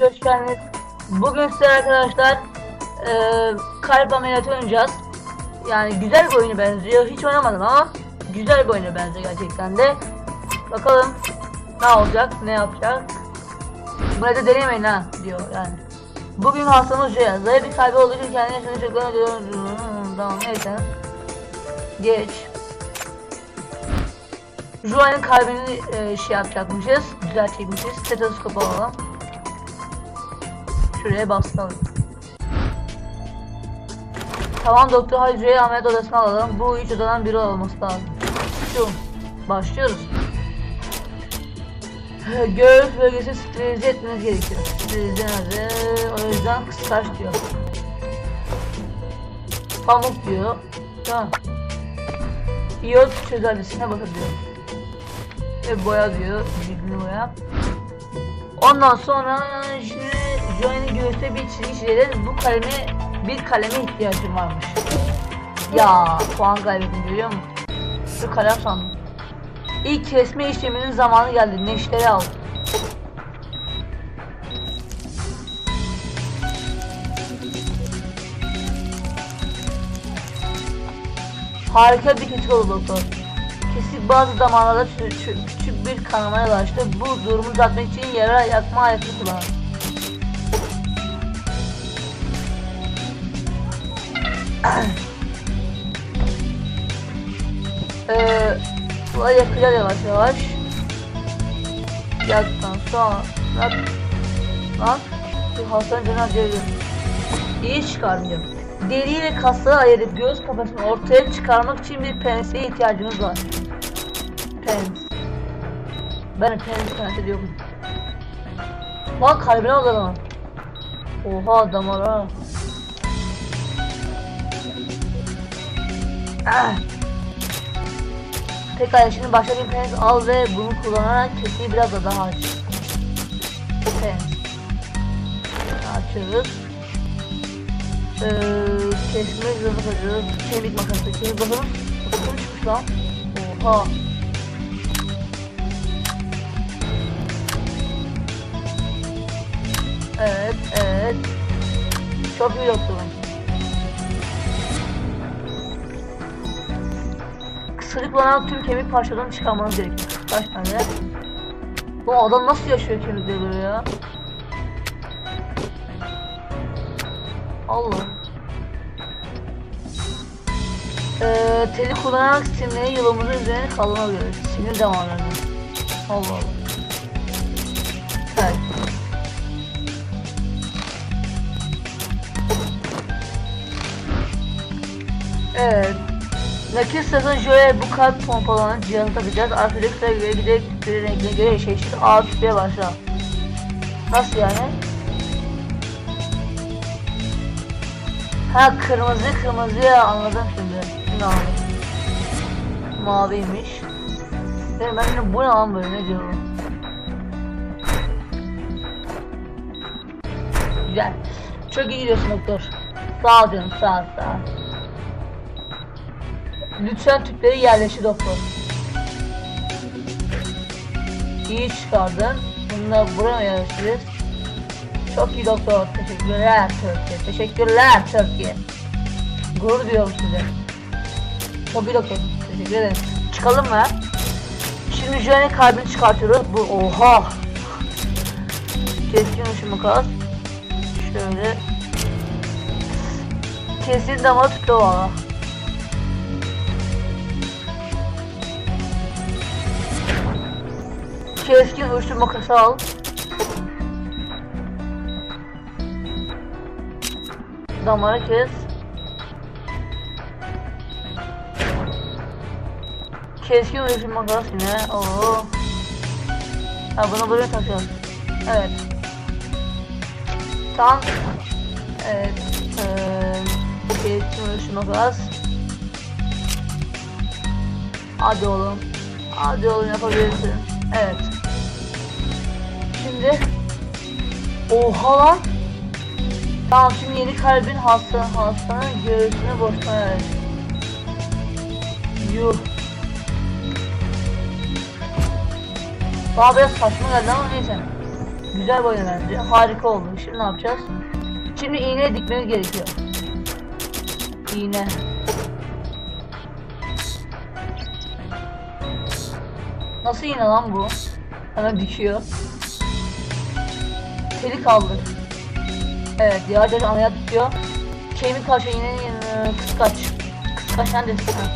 hoş geldiniz. Bugün size arkadaşlar e, kalp ameliyatı oynayacağız. Yani güzel bir oyuna benziyor. Hiç oynamadım ama güzel bir oyuna benziyor gerçekten de. Bakalım ne olacak, ne yapacak. Bunu da denemeyin ha diyor yani. Bugün hastamız Joya. Zayıf bir kalbi olduğu için kendine yaşını çok. Tamam neyse. Geç. Joa'nın kalbini e, şey yapacakmışız. Düzeltecekmişiz. Stetoskop alalım. Şuraya basalım. Tamam doktor Joa'yı ameliyat odasına alalım. Bu üç odadan biri olması lazım. Şu. Başlıyoruz. Göğüs bölgesi sterilize etmeniz gerekiyor. Sterilize nerede? O yüzden kıskaç diyor. Pamuk diyor. Tamam. İyot çözeltisine bakın. Ve boya diyor. Cildini boya. Ondan sonra göğüste bir çizgi çizeceğiz. Bu kaleme bir kaleme ihtiyacım varmış. Ya puan kaybettim görüyor musun? Şu kalem sandım. İlk kesme işleminin zamanı geldi. Neşteri al. Harika bir kesik oldu doktor. Kesik bazı zamanlarda çü- çü- küçük bir kanamaya ulaştı. Bu durumu düzeltmek için yara yakma aletini kullanın. Eee Buraya yakacağız yavaş yavaş. Yaktan sonra Lan Şu hastanın canı acıyor İyi çıkarmıyor Deriyi ve kasları ayırıp göğüs kafasını ortaya çıkarmak için bir pense ihtiyacımız var. Pens. Ben pens pense diyorum. Lan kalbine oldu lan Oha damara Ah Pekala şimdi başka bir pens al ve bunu kullanarak kesiyi biraz da daha aç. Pens. Açıyoruz. Ee, kesme hızını açıyoruz. Kemik makası. Kemik bakalım. Bakalım çıkmış lan. Oha. Evet, evet. Çok iyi doktorum. Sırıklanan tüm kemik parçalarını çıkarmanız gerekiyor. Kaç tane? Bu adam nasıl yaşıyor kemikleri böyle ya? Allah. Ee, teli kullanarak sinirleri yolumuzun üzerine kaldırmalıyoruz. Sinir damarlarını. Allah Allah. Evet. Evet. Nakil sırasında şöyle bu kalp pompalanan cihazı takacağız. Arkadaki sıra göre giderek tüpleri renkine göre eşleştir. Ağır tüpeye başla. Nasıl yani? Ha kırmızı kırmızıya anladım şimdi. Şimdi anladım. Maviymiş. Benim ben de bu ne lan böyle ne diyorum? Güzel. Çok iyi gidiyorsun doktor. Sağ ol canım sağ ol sağ ol. Lütfen tüpleri yerleştir doktor. İyi çıkardın. Bunu da buraya yerleştiririz. Çok iyi doktor. Teşekkürler Türkiye. Teşekkürler Türkiye. Gurur duyuyorum size. Çok iyi doktor. Teşekkür ederim. Çıkalım mı? Şimdi Jenny kalbini çıkartıyoruz. Bu oha. Keskin uçu makas. Şöyle. Kesin damar tutuyor valla. Keskin uçlu makası al. Damarı kes. Keskin uçlu makas yine. Oo. Ha bunu buraya takacağız. Evet. Tam. Evet. Ee, keskin uçlu makas. Hadi oğlum. Hadi oğlum yapabilirsin. Evet. Şimdi Oha lan. Şimdi yeni kalbin hasta hastanın göğsüne boşuna ver. Yuh. Daha biraz saçma geldi ama neyse. Güzel boyun bence. Harika oldu. Şimdi ne yapacağız? Şimdi iğne dikmemiz gerekiyor. İğne. Nasıl iğne lan bu? Hemen dikiyor. Teli kaldır. Evet, yavaş yavaş ameliyat tutuyor. Kemik iğnenin yanına kıskaç. Kıskaç neredesin? Ha.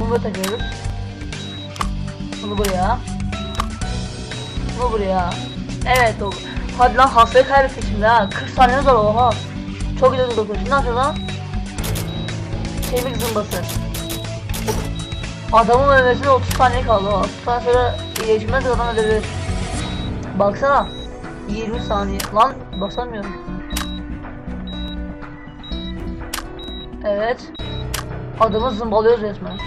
Bunu böyle takıyoruz. Bunu buraya. Bunu buraya. Evet oldu. Hadi lan hastayı kaybettik şimdi ha. 40 saniyemiz var oha. Çok güzel. Şimdi ne yapacağız lan? Kemik zımbası. Adamın ölmesine 30 saniye kaldı. 30 saniye sonra iyileşmez adam ölebilir. Baksana. 20 saniye. Lan basamıyorum. Evet. Adamı zımbalıyoruz resmen.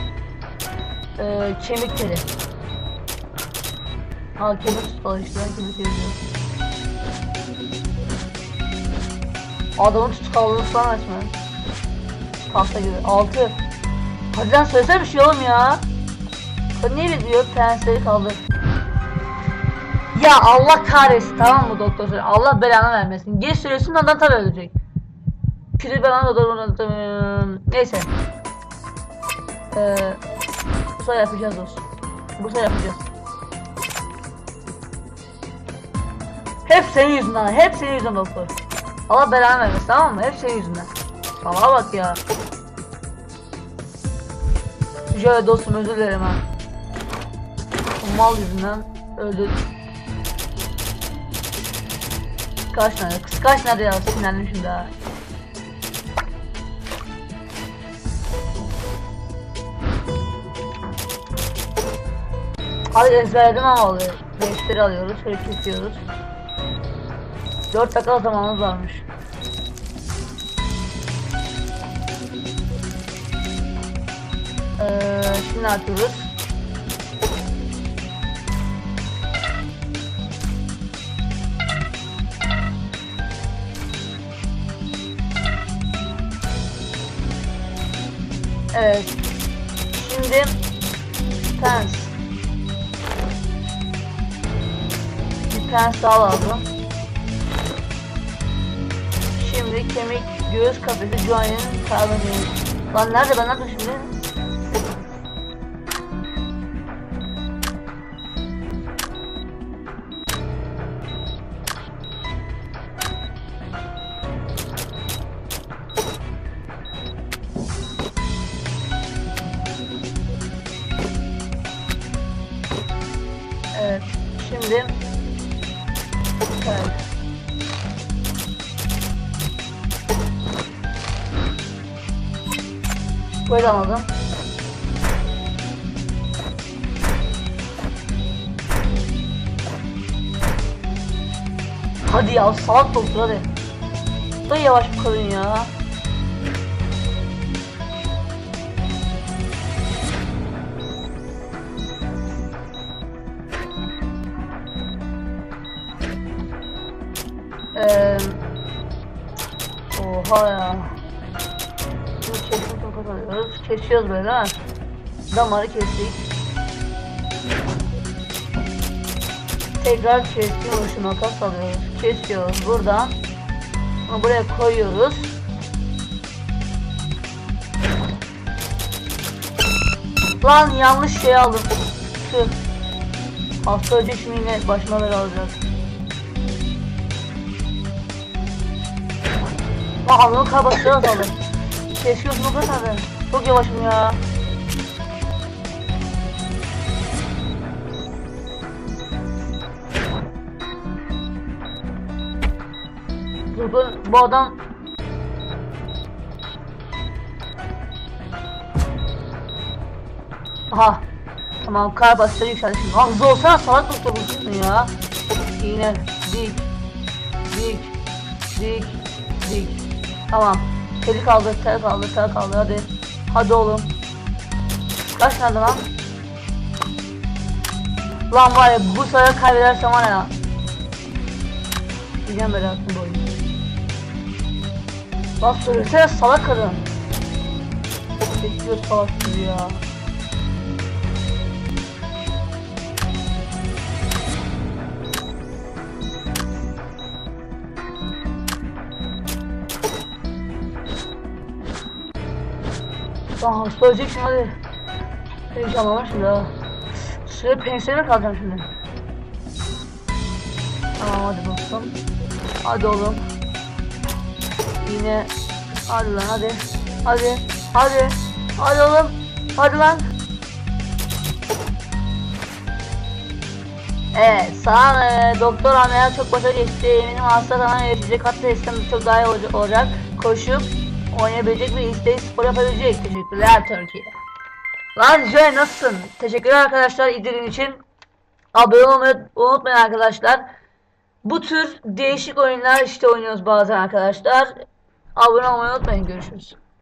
Ee, kemik teli. Ha kemik tutmalı işte kemik diyorum. Adamı tutukallıyoruz lan resmen. Pasta gibi. 6. Hadi lan söylesene bir şey oğlum ya. Niye diyor? Prensleri kaldır. Ya Allah kahretsin tamam mı doktor? Allah belanı vermesin. Geri sürüyorsun ondan tabii ölecek. Piri belanı da Neyse. Ee, bu sefer yapacağız dostum. Bu sefer yapacağız. Hep senin yüzünden, hep senin yüzünden doktor. Allah belanı vermesin tamam mı? Hep senin yüzünden. Salaha bak ya. Şöyle dostum özür dilerim ha. Mal yüzünden öldü. Kaç nerede? Kıskaç nerede ya? Sinirlendim şimdi ha. Hadi ezberledim ama oluyor. Defteri alıyoruz, şöyle kesiyoruz. 4 dakika zamanımız varmış. Ee, şimdi ne? Evet. Şimdi pens. Bir pens daha lazım. Şimdi kemik göğüs kafesi join'in karbonhidrat. Lan nerede ben nerede şimdi? Şimdi evet. Böyle aldım. Hadi ya salak doktor hadi. Da yavaş bu kadın ya. Eee Oha ya. Şimdi kesim tokat. Kesiyoruz böyle ha. Damarı kestik. Tekrar keskin oluşu makas alıyoruz. Kesiyoruz buradan. Bunu buraya koyuyoruz. Lan yanlış şey aldım. Tüh. Hafta önce şimdi yine başıma bela alacak. Aa bunu kabastıra saldım. Kesiyorsun bu kadar. Çok yavaşım ya. Dur dur bu adam Aha Tamam kar basları yükseldi şimdi Ah hızlı olsana salak doktor bulsun ya İğne dik Dik Dik Dik Tamam. Teli kaldı tel kaldı tel kaldı. Hadi. Hadi oğlum. Kaç nerede lan? Lan var ya bu sefer kaybedersem var ya. Diyeceğim belasını bu oyunu. Lan söylesene salak kadın. Bekliyor salak gibi ya Hasta olacaksın hadi. Heyecanlanma şimdi ha. Şöyle pensilimi kalacağım şimdi. Tamam hadi dostum. Hadi oğlum. Yine. Hadi lan hadi. Hadi. Hadi. Hadi oğlum. Hadi lan. Evet, sağ e, doktor ameliyat çok başarılı geçti. Eminim hasta sana yaşayacak hatta sistem çok daha iyi olacak. Koşup oynayabilecek ve isteği spor yapabilecek. Teşekkürler Türkiye. Lan Joy nasılsın? Teşekkürler arkadaşlar izlediğiniz için. Abone olmayı unutmayın arkadaşlar. Bu tür değişik oyunlar işte oynuyoruz bazen arkadaşlar. Abone olmayı unutmayın. Görüşürüz.